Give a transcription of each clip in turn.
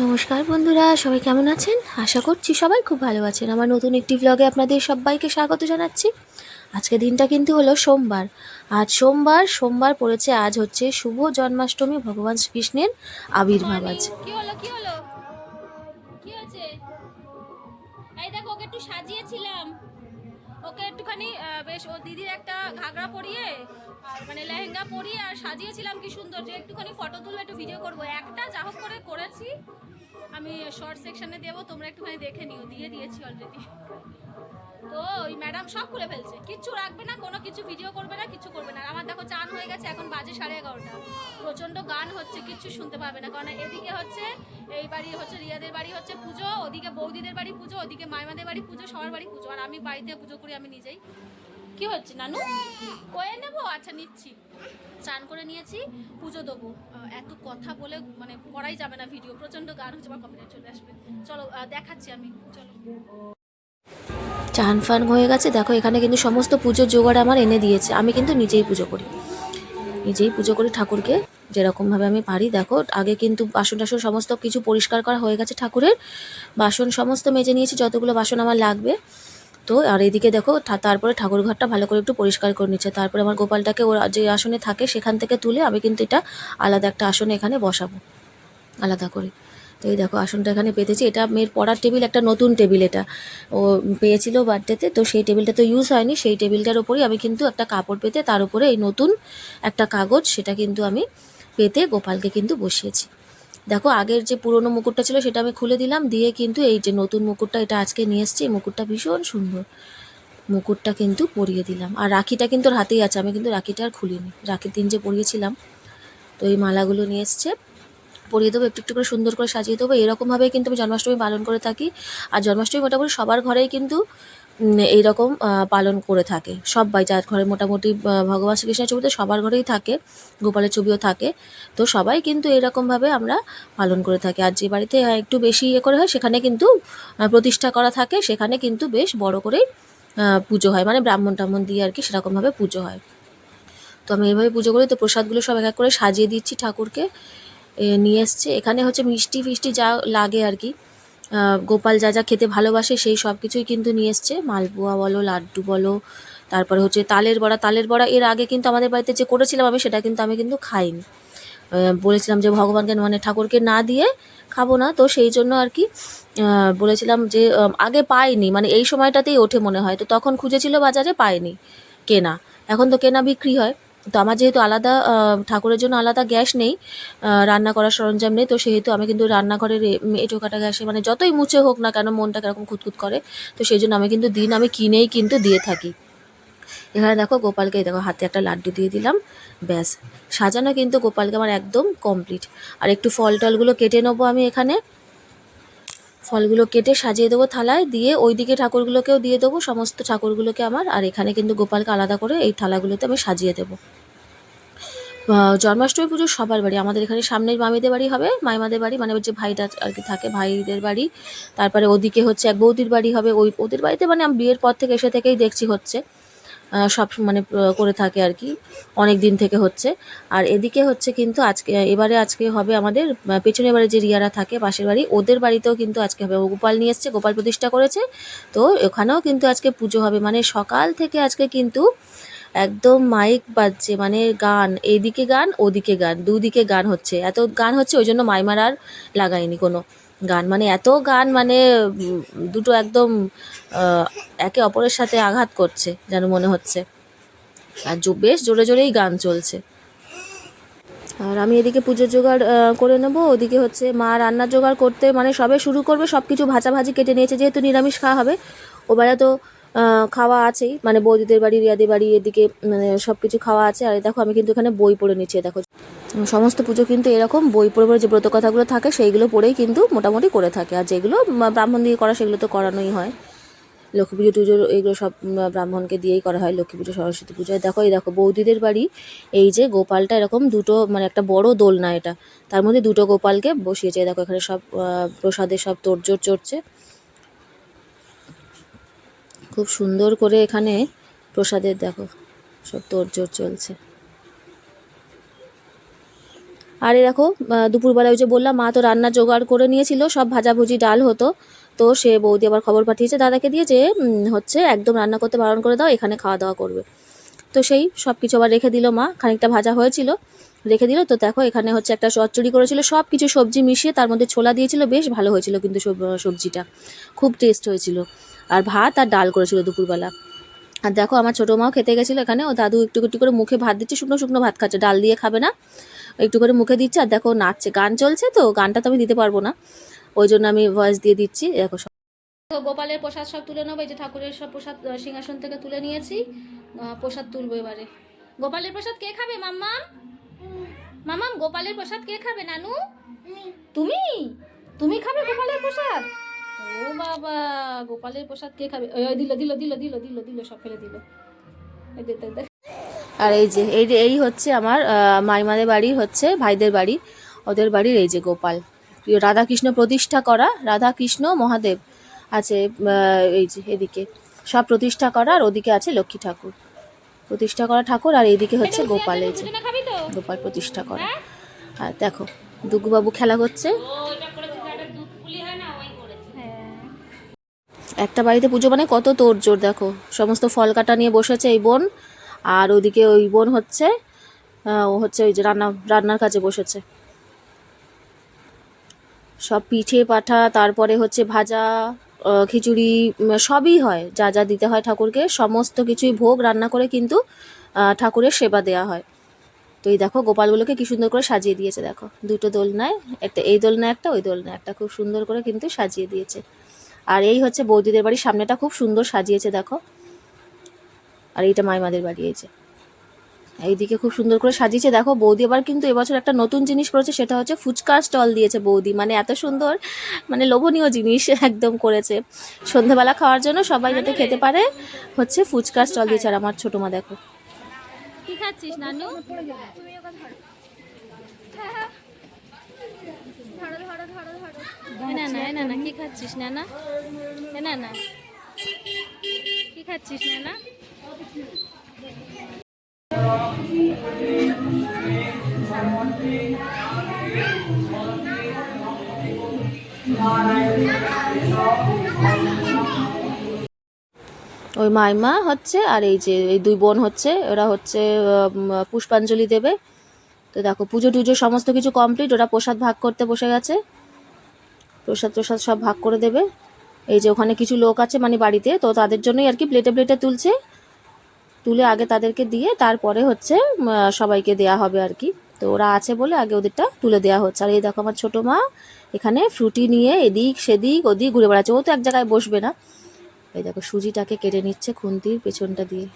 নমস্কার বন্ধুরা, সবাই কেমন আছেন? আশা করছি সবাই খুব ভালো আছেন। আমার নতুন একটি ব্লগে আপনাদের সবাইকে স্বাগত জানাচ্ছি। আজকে দিনটা কিন্তু হলো সোমবার। আজ সোমবার সোমবার পড়েছে, আজ হচ্ছে শুভ জন্মাষ্টমী, ভগবান শ্রীকৃষ্ণের আবির্ভাব আজ। একটু সাজিয়েছিলাম। ওকে একটুখানি বেশ, ও দিদির একটা ঘাগড়া পরিয়ে মানে লেহেঙ্গা পরিয়ে আর সাজিয়েছিলাম, কি সুন্দর যে একটুখানি ফটো তুলবো, একটু ভিডিও করব। একটা যা করে করেছি। আমি শর্ট সেকশানে দেবো, তোমরা একটুখানি দেখে নিও, দিয়ে দিয়েছি অলরেডি তো ওই ম্যাডাম সব খুলে ফেলছে। কিচ্ছু রাখবে না, কোনো কিছু ভিডিও করবে না, কিছু করবে না। আমার দেখো, চান হয়ে গেছে, এখন বাজে সাড়ে এগারোটা। প্রচণ্ড গান হচ্ছে, কিচ্ছু শুনতে পাবে না। কারণ এদিকে হচ্ছে, এই বাড়ি হচ্ছে, রিয়াদের বাড়ি হচ্ছে পুজো, ওদিকে বৌদিদের বাড়ি পুজো, ওদিকে মাইমাদের বাড়ি পুজো, সবার বাড়ি পুজো। আর আমি বাড়িতে পুজো করি, আমি নিজেই। কি হচ্ছে, নানু? কয়ে নেব আচ্ছা নিচ্ছি। চান করে নিয়েছি, পুজো দেবো। এত কথা বলে মানে করাই যাবে না ভিডিও প্রচণ্ড গান হচ্ছে বা কপিরাইট চলে আসবে। চলো দেখাচ্ছি আমি। চলো। চান ফান হয়ে গেছে। দেখো, এখানে কিন্তু সমস্ত পুজোর জোগাড় আমার এনে দিয়েছে। আমি কিন্তু নিজেই পুজো করি। নিজেই পুজো করি ঠাকুরকে, যেরকমভাবে আমি পারি। দেখো, আগে কিন্তু বাসন টাসন সমস্ত কিছু পরিষ্কার করা হয়ে গেছে ঠাকুরের। বাসন সমস্ত মেজে নিয়েছি, যতগুলো বাসন আমার লাগবে। তো, আর এদিকে দেখো তারপরে ঠাকুর ঘরটা ভালো করে একটু পরিষ্কার করে নিচ্ছে। তারপরে আমার গোপালটাকে ওর যে আসনে থাকে, সেখান থেকে তুলে আমি কিন্তু এটা আলাদা একটা আসনে এখানে বসাবো। আলাদা করে। তো এই দেখো আসনটা এখানে পেতেছি। এটা মেয়ের পড়ার টেবিল, একটা নতুন টেবিল এটা। ও পেয়েছিল বার্থডেতে, তো সেই টেবিলটা তো ইউজ হয়নি। সেই টেবিলটার ওপরেই আমি কিন্তু একটা কাপড় পেতে, তার উপরে এই নতুন একটা কাগজ, সেটা কিন্তু আমি পেতে গোপালকে কিন্তু বসিয়েছি। দেখো আগের যে পুরনো মুকুটটা ছিল, সেটা আমি খুলে দিলাম, দিয়ে কিন্তু এই যে নতুন মুকুটটা এটা আজকে নিয়ে এসেছি। এই মুকুটটা ভীষণ সুন্দর। মুকুটটা কিন্তু পরিয়ে দিলাম। আর রাখিটা কিন্তু হাতেই আছে, আমি কিন্তু রাখিটা আর খুলিনি। রাখির দিন যে পরিয়েছিলাম, তো এই মালাগুলো নিয়ে এসছে। পরিয়ে দেবো, একটু একটু করে সুন্দর করে সাজিয়ে দেবো। এরকমভাবেই কিন্তু আমি জন্মাষ্টমী পালন করে থাকি। আর জন্মাষ্টমী মোটামুটি সবার ঘরেই কিন্তু এইরকম পালন করে থাকে। সবাই যার ঘরে মোটামুটি ভগবান শ্রীকৃষ্ণের ছবিতে সবার ঘরেই থাকে, গোপালের ছবিও থাকে। তো সবাই কিন্তু এরকমভাবে আমরা পালন করে থাকি। আর যে বাড়িতে একটু বেশি ইয়ে করে হয়, সেখানে কিন্তু প্রতিষ্ঠা করা থাকে। সেখানে কিন্তু বেশ বড় করেই পুজো হয়। মানে ব্রাহ্মণ টাহ্মণ দিয়ে আর কি সেরকমভাবে পুজো হয়। তো আমি এইভাবে পুজো করি। তো প্রসাদগুলো সব এক এক করে সাজিয়ে দিচ্ছি ঠাকুরকে। নিয়ে এসছে। এখানে হচ্ছে মিষ্টি ফিষ্টি যা লাগে আর কি। গোপাল যা যা খেতে ভালোবাসে সেই সব কিছুই কিন্তু নিয়ে এসছে। মালপোয়া বলো, লাড্ডু বলো, তারপরে হচ্ছে তালের বড়া। তালের বড়া এর আগে কিন্তু আমাদের বাড়িতে যে করেছিলাম আমি, সেটা কিন্তু আমি কিন্তু খাইনি। বলেছিলাম যে ভগবানকে মানে ঠাকুরকে না দিয়ে খাব না। তো সেই জন্য আর কি বলেছিলাম যে আগে পাইনি। মানে এই সময়টাতেই ওঠে মনে হয়। তো তখন খুঁজেছিল বাজারে, পাইনি কেনা। এখন তো কেনা বিক্রি হয়। তো আমার যেহেতু আলাদা ঠাকুরের জন্য আলাদা গ্যাস নেই রান্না করার সরঞ্জাম নেই, তো সেহেতু আমি কিন্তু রান্নাঘরের এঁটো কাটা গ্যাসে মানে যতই মুছে হোক না কেন মনটা কীরকম খুঁতখুত করে, তো সেই জন্য আমি কিন্তু দিন আমি কিনেই কিন্তু দিয়ে থাকি। এখানে দেখো গোপালকে দেখো হাতে একটা লাড্ডু দিয়ে দিলাম, ব্যাস। সাজানো কিন্তু গোপালকে আমার একদম কমপ্লিট আর একটু ফল টলগুলো কেটে নেব আমি এখানে। ফলগুলো কেটে সাজিয়ে দেবো থালায়, দিয়ে ওইদিকে ঠাকুরগুলোকেও দিয়ে দেবো, সমস্ত ঠাকুরগুলোকে আমার, আর এখানে কিন্তু গোপালকে আলাদা করে এই থালাগুলোতে আমি সাজিয়ে দেবো। জন্মাষ্টমী পুজো সবার বাড়ি। আমাদের এখানে সামনের মামিদের বাড়ি হবে মাইমাদের বাড়ি মানে যে ভাইটা আর কি থাকে ভাইদের বাড়ি। তারপরে ওদিকে হচ্ছে এক বৌদির বাড়ি হবে। ওই ওদের বাড়িতে মানে আমি বিয়ের পর থেকে এসে থেকেই দেখছি হচ্ছে। সব মানে করে থাকে আর কি অনেক দিন থেকে হচ্ছে। আর এদিকে হচ্ছে কিন্তু আজকে এবারে আজকে হবে আমাদের আহ, পেছনের বাড়ি যে রিয়ারা থাকে পাশের বাড়ি ওদের বাড়িতেও কিন্তু আজকে হবে। গোপাল নিয়ে এসছে গোপাল প্রতিষ্ঠা করেছে। তো ওখানেও কিন্তু আজকে পুজো হবে। মানে সকাল থেকে আজকে কিন্তু একদম মাইক বাজছে মানে গান এইদিকে গান, ওদিকে গান, দুদিকে গান হচ্ছে। এত গান হচ্ছে, ওই জন্য মাইমার আর লাগাইনি কোনো গান। মানে এত গান মানে দুটো একদম একে অপরের সাথে আঘাত করছে, যেন মনে হচ্ছে। আর বেশ জোরে জোরেই গান চলছে। আর আমি এদিকে পুজোর জোগাড় করে নেব, ওদিকে হচ্ছে মা রান্নার জোগাড় করতে মানে সবে শুরু করবে সব কিছু ভাজাভাজি কেটে নিয়েছে, যেহেতু নিরামিষ খাওয়া হবে। ওবেলা তো খাওয়া আছেই। মানে বৌদিদের বাড়ি রিয়াদের বাড়ি এদিকে মানে সব কিছু খাওয়া আছে। আর দেখো আমি কিন্তু এখানে বই পড়ে নিচ্ছি দেখো। সমস্ত পুজো কিন্তু এরকম বই পড়ে পড়ে যে ব্রত কথাগুলো থাকে সেইগুলো পড়েই কিন্তু মোটামুটি করে থাকে। আর যেগুলো ব্রাহ্মণ দিয়ে করা সেগুলো তো করানোই হয়। লক্ষ্মী পুজো টুজো এগুলো সব ব্রাহ্মণকে দিয়েই করা হয় লক্ষ্মী পুজো সরস্বতী পুজো। দেখো এই দেখো বৌদিদের বাড়ি এই যে গোপালটা এরকম দুটো মানে একটা বড় দোলনা এটা। তার মধ্যে দুটো গোপালকে বসিয়েছে। দেখো এখানে সব আহ, প্রসাদের সব তোড়জোড় চড়ছে। খুব সুন্দর করে এখানে প্রসাদের দেখো, সব তোড়জোড় চলছে। আর এই দেখো দুপুরবেলা ওই যে বললাম, মা তো রান্না জোগাড় করে নিয়েছিল, সব ভাজাভুজি ডাল হতো। তো সে বৌদি আবার খবর পাঠিয়েছে দাদাকে দিয়ে যে হচ্ছে একদম রান্না করতে বারণ করে দাও, এখানে খাওয়া দাওয়া করবে। তো সেই সব কিছু আবার রেখে দিল মা, খানিকটা ভাজা হয়েছিল। রেখে দিল। তো দেখো, এখানে হচ্ছে একটা চচ্চড়ি করেছিল। সব কিছু সবজি মিশিয়ে তার মধ্যে ছোলা দিয়েছিল। বেশ ভালো হয়েছিল কিন্তু সব- সবজিটা। খুব টেস্ট হয়েছিল। আর ভাত আর ডাল করেছিল দুপুরবেলা। আর দেখো, আমার ছোটো মাও খেতে গেছিল এখানে। ও দাদু একটু একটু করে মুখে ভাত দিচ্ছে। শুকনো শুকনো ভাত খাচ্ছে। ডাল দিয়ে খাবে না। একটু করে মুখে দিচ্ছে। আর দেখো নাচছে। গান চলছে তো। গানটা তো আমি দিতে পারব না। ওই জন্য আমি ভয়েস দিয়ে দিচ্ছি। দেখো তো গোপালের প্রসাদ সব তুলে নেব। এই যে ঠাকুরের সব প্রসাদ সিংহাসন থেকে তুলে নিয়েছি। প্রসাদ তুলবো এবারে। গোপালের প্রসাদ কে খাবে, মাম্মাম? মামাম গোপালের প্রসাদ কে খাবে নানু? তুমি। তুমি? খাবে গোপালের প্রসাদ? ও বাবা গোপালের প্রসাদ কে খাবে? ওই ওই দিল দিল দিল দিল দিল দিল সব ফেলে দিল। আর এই যে এই যে এই হচ্ছে আমার মাইমাদের বাড়ি হচ্ছে ভাইদের বাড়ি। ওদের বাড়ির এই যে গোপাল। রাধাকৃষ্ণ প্রতিষ্ঠা করা রাধাকৃষ্ণ মহাদেব আছে এই যে এদিকে। সব প্রতিষ্ঠা করা আর ওদিকে আছে লক্ষ্মী ঠাকুর। প্রতিষ্ঠা করা ঠাকুর আর এইদিকে হচ্ছে গোপাল এই যে। গোপাল প্রতিষ্ঠা করে। আর দেখো দুগুবাবু খেলা করছে। একটা বাড়িতে পুজো মানে কত তোড়জোড়, দেখো। সমস্ত ফল কাটা নিয়ে বসেছে এই বোন। আর ওদিকে ওই বোন হচ্ছে ও হচ্ছে ওই যে রান্না, রান্নার কাজে বসেছে। সব পিঠে পাঠা, তারপরে হচ্ছে ভাজা খিচুড়ি সবই হয়। যা যা দিতে হয় ঠাকুরকে, সমস্ত কিছুই ভোগ রান্না করে কিন্তু ঠাকুরের সেবা দেওয়া হয়। তো এই দেখো গোপালগুলোকে কি সুন্দর করে সাজিয়ে দিয়েছে, দেখো। দুটো দোল দোলনায়, একটা এই দোলনায় একটা, ওই দোলনায় একটা। খুব সুন্দর করে কিন্তু সাজিয়ে দিয়েছে। আর এই হচ্ছে বৌদিদের বাড়ির সামনেটা খুব সুন্দর সাজিয়েছে, দেখো। আর এইটা মাইমাদের বাড়ি, এই যে। এইদিকে খুব সুন্দর করে সাজিয়েছে। দেখো, বৌদি আবার কিন্তু এবছর একটা নতুন জিনিস করেছে, সেটা হচ্ছে ফুচকার স্টল দিয়েছে বৌদি। মানে এত সুন্দর মানে লোভনীয় জিনিস একদম করেছে। সন্ধেবেলা খাওয়ার জন্য সবাই যাতে খেতে পারে, হচ্ছে ফুচকার স্টল দিয়েছে। আর আমার ছোটো মা, দেখো। খাচ্ছিস নানু। এ না না এ না না কি খাচ্ছিস না না না না। কি খাচ্ছিস না না ওই মাইমা হচ্ছে আর এই যে, এই দুই বোন হচ্ছে, ওরা হচ্ছে পুষ্পাঞ্জলি দেবে। তো দেখো, পুজো টুজো সমস্ত কিছু কমপ্লিট ওরা প্রসাদ ভাগ করতে বসে গেছে। প্রসাদ প্রসাদ সব ভাগ করে দেবে। এই যে ওখানে কিছু লোক আছে মানে বাড়িতে, তো তাদের জন্যই আর কি প্লেটে প্লেটে তুলছে। তুলে আগে তাদেরকে দিয়ে তারপরে হচ্ছে সবাইকে দেয়া হবে আর কি। তো ওরা আছে বলে আগে ওদেরটা তুলে দেওয়া হচ্ছে। আর এই দেখো আমার ছোটো মা, এখানে ফ্রুটি নিয়ে এদিক সেদিক ওদিক ঘুরে বেড়াচ্ছে। ও তো এক জায়গায় বসবে না। এই দেখো, সুজিটাকে কেটে নিচ্ছে খুন্তির পেছনটা দিয়ে।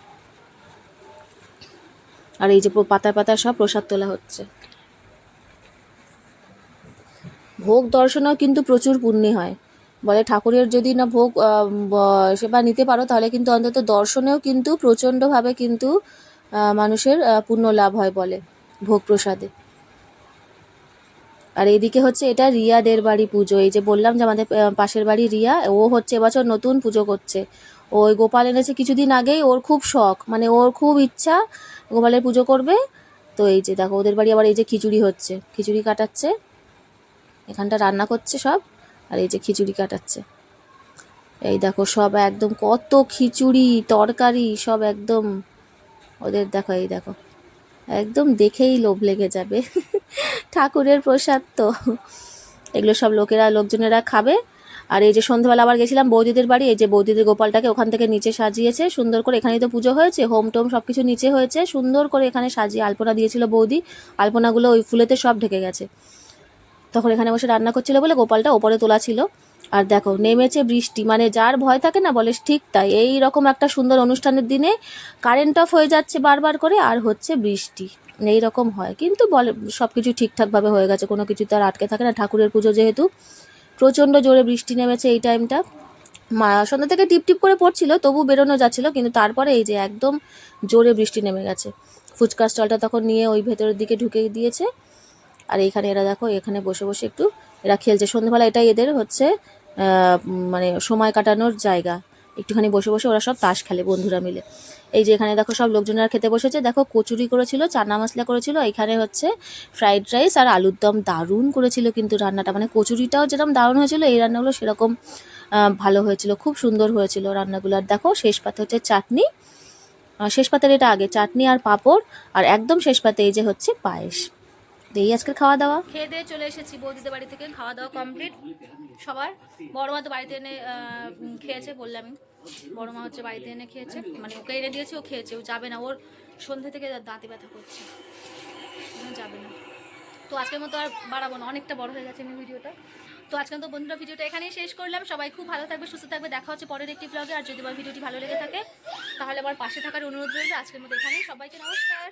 আর এই যে পাতায় পাতায় সব প্রসাদ তোলা হচ্ছে। ভোগ দর্শনেও কিন্তু প্রচুর পুণ্য হয়। বলে ঠাকুরের যদি না ভোগ সেবা নিতে পারো, তাহলে কিন্তু অন্তত দর্শনেও কিন্তু প্রচণ্ডভাবে কিন্তু মানুষের পুণ্য লাভ হয় বলে ভোগ প্রসাদে। আর এইদিকে হচ্ছে এটা রিয়াদের বাড়ি পুজো। এই যে বললাম যে আমাদের পাশের বাড়ি রিয়া, ও হচ্ছে এবছর নতুন পুজো করছে। ওই গোপাল এনেছে কিছুদিন আগেই, ওর খুব শখ মানে ওর খুব ইচ্ছা গোপালের পুজো করবে। তো এই যে দেখো, ওদের বাড়ি আবার এই যে খিচুড়ি হচ্ছে, খিচুড়ি কাটাচ্ছে। এখানটা রান্না করছে সব, আর এই যে খিচুড়ি কাটাচ্ছে। এই দেখো সব একদম কত খিচুড়ি, তরকারি, সব একদম ওদের দেখো, এই দেখো। একদম দেখেই লোভ লেগে যাবে। ঠাকুরের প্রসাদ তো। এগুলো সব লোকেরা, লোকজনেরা খাবে। আর এই যে সন্ধ্যাবেলা আবার গেছিলাম বৌদিদের বাড়ি, এই যে বৌদিদের গোপালটাকে ওখান থেকে নিচে সাজিয়েছে, সুন্দর করে এখানেই তো পুজো হয়েছে, হোম টোম সব কিছু নিচে হয়েছে, সুন্দর করে এখানে সাজিয়ে আলপনা দিয়েছিল বৌদি। আলপনাগুলো ওই ফুলেতে সব ঢেকে গেছে। তখন এখানে বসে রান্না করছিল বলে গোপালটা ওপরে তোলা ছিল। আর দেখো, নেমেছে বৃষ্টি মানে যার ভয় থাকে না বলে ঠিক তাই। এই রকম একটা সুন্দর অনুষ্ঠানের দিনে কারেন্ট অফ হয়ে যাচ্ছে বারবার করে আর হচ্ছে বৃষ্টি। এই রকম হয়। কিন্তু বলে সব কিছু ঠিকঠাকভাবে হয়ে গেছে, কোনো কিছু তো আর আটকে থাকে না। ঠাকুরের পুজো যেহেতু প্রচণ্ড জোরে বৃষ্টি নেমেছে এই টাইমটা মা, সন্ধ্যা থেকে টিপ টিপ করে পড়ছিল, তবু বেরোনো যাচ্ছিল, কিন্তু তারপরে এই যে একদম জোরে বৃষ্টি নেমে গেছে। ফুচকা স্টলটা তখন নিয়ে ওই ভেতরের দিকে ঢুকে দিয়েছে। আর এইখানে এরা দেখো, এখানে বসে বসে একটু এরা খেলছে। সন্ধ্যাবেলা এটাই এদের হচ্ছে মানে সময় কাটানোর জায়গা। একটুখানি বসে বসে ওরা সব তাস খেলে বন্ধুরা মিলে। এই যে এখানে দেখো সব লোকজনেরা খেতে বসেছে। দেখো কচুরি করেছিল, চানা মশলা করেছিল, এখানে হচ্ছে ফ্রাইড রাইস আর আলুর দম দারুণ করেছিল কিন্তু রান্নাটা। মানে কচুরিটাও যেরকম দারুণ হয়েছিল, এই রান্নাগুলো সেরকম ভালো হয়েছিল, খুব সুন্দর হয়েছিল রান্নাগুলো। আর দেখো শেষ পাতে হচ্ছে চাটনি। শেষ পাতের এটা আগে, চাটনি আর পাঁপড়, আর একদম শেষ পাতে এই যে হচ্ছে পায়েস। তো আজকের খাওয়া দাওয়া খেয়ে দিয়ে চলে এসেছি বৌদিদের বাড়ি থেকে খাওয়া দাওয়া কমপ্লিট সবার। বড় মা তো বাড়িতে এনে খেয়েছে বললামই। বড় মা হচ্ছে বাড়িতে এনে খেয়েছে মানে ওকে এনে দিয়েছি, ও খেয়েছে, ও যাবে না। ওর সন্ধ্যে থেকে দাঁতে ব্যথা করছে। যাবে না। তো আজকের মতো আর বাড়াবো না, অনেকটা বড় হয়ে গেছে আমি ভিডিওটা। তো আজকের তো বন্ধুরা, ভিডিওটা এখানেই শেষ করলাম। সবাই খুব ভালো থাকবে, সুস্থ থাকবে। দেখা হচ্ছে পরের একটি ব্লগে আর যদি আমার ভিডিওটি ভালো লেগে থাকে, তাহলে আমার পাশে থাকার অনুরোধ রইল। আজকের মতো এখানেই, সবাইকে নমস্কার।